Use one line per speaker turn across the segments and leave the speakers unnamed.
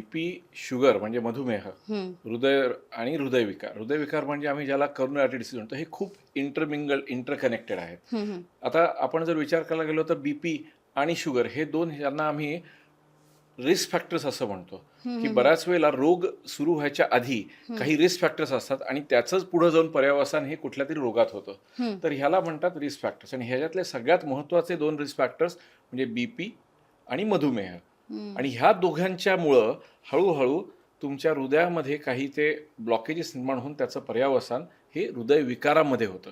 BP sugar म्हणजे मधुमेह हृदय आणि हृदयविकार. हृदयविकार म्हणजे आम्ही ज्याला करोनरी आर्टरी डिसीज म्हणतो हे खूप इंटरमिंगल इंटरकनेक्टेड आहेत. आता आपण जर विचार करायला गेलो तर बीपी आणि शुगर हे दोन यांना आम्ही रिस्क फॅक्टर्स असं म्हणतो. की बऱ्याच वेळेला रोग सुरू व्हायच्या आधी काही रिस्क फॅक्टर्स असतात आणि त्याचंच पुढे जाऊन पर्यावसान हे कुठल्या तरी रोगात होतं. तर ह्याला म्हणतात रिस्क फॅक्टर्स आणि ह्याच्यातले सगळ्यात महत्त्वाचे दोन रिस्क फॅक्टर्स म्हणजे बीपी आणि मधुमेह. आणि ह्या दोघांच्यामुळं हळूहळू तुमच्या हृदयामध्ये काही ते ब्लॉकेजेस निर्माण होऊन त्याचं पर्यावसान हे हृदयविकारामध्ये होतं.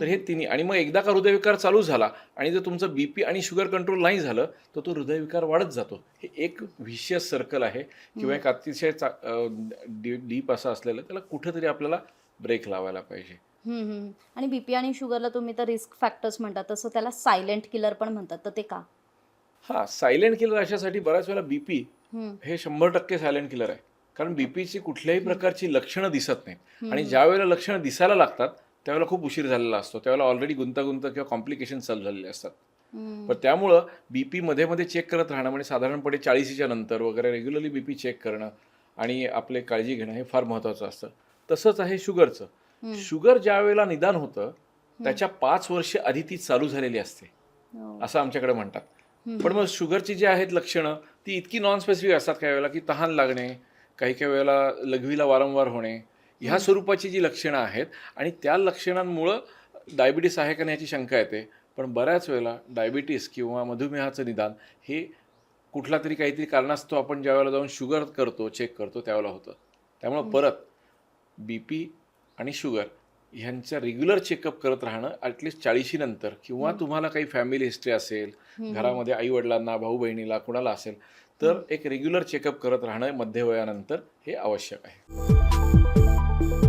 तर हे तिन्ही आणि मग एकदा का हृदयविकार चालू झाला आणि जर तुमचं बीपी आणि शुगर कंट्रोल नाही झालं तर तो हृदयविकार वाढत जातो. हे एक विशियस सर्कल आहे. किंवा एक अतिशय डीप असं असलेलं त्याला कुठेतरी आपल्याला ब्रेक लावायला पाहिजे.
आणि बीपी आणि शुगरला तुम्ही तर रिस्क फॅक्टर्स म्हणतात तसं त्याला सायलेंट किलर पण म्हणतात तर ते का?
हां सायलेंट किलर अशासाठी बऱ्याच वेळेला बीपी हे शंभर टक्के सायलेंट किलर आहे कारण बीपीची कुठल्याही प्रकारची लक्षणं दिसत नाहीत आणि. ज्या वेळेला लक्षणं दिसायला लागतात त्यावेळेला खूप उशीर झालेला असतो त्यावेळेला ऑलरेडी गुंतागुंत किंवा कॉम्प्लिकेशन चालू झालेले असतात. पण त्यामुळं बीपी मध्ये मध्ये चेक करत राहणं म्हणजे साधारणपणे चाळीसीच्या नंतर वगैरे रेग्युलरली बीपी चेक करणं आणि आपले काळजी घेणं हे फार महत्त्वाचं असतं तसंच आहे शुगरचं. शुगर ज्या वेळेला निदान होतं त्याच्या पाच वर्ष आधी ती चालू झालेली असते
हो.
असं आमच्याकडे म्हणतात. पण मग शुगरची जी आहेत लक्षणं ती इतकी नॉन स्पेसिफिक असतात काही वेळेला की तहान लागणे काही काही वेळेला लघवीला वारंवार होणे ह्या स्वरूपाची जी लक्षणं आहेत आणि त्या लक्षणांमुळं डायबिटीस आहे का नाही याची शंका येते. पण बऱ्याच वेळेला डायबिटीस किंवा मधुमेहाचं निदान हे कुठला तरी काहीतरी कारणास्तव आपण ज्या वेळेला जाऊन शुगर करतो चेक करतो त्यावेळेला होतं. त्यामुळं परत बी पी आणि शुगर ह्यांचा रेग्युलर चेकअप करत राहणं ॲटलिस्ट चाळीशीनंतर किंवा तुम्हाला काही फॅमिली हिस्ट्री असेल घरामध्ये आई वडिलांना भाऊ बहिणीला कुणाला असेल तर एक रेग्युलर चेकअप करत राहणं मध्यवयानंतर हे आवश्यक आहे.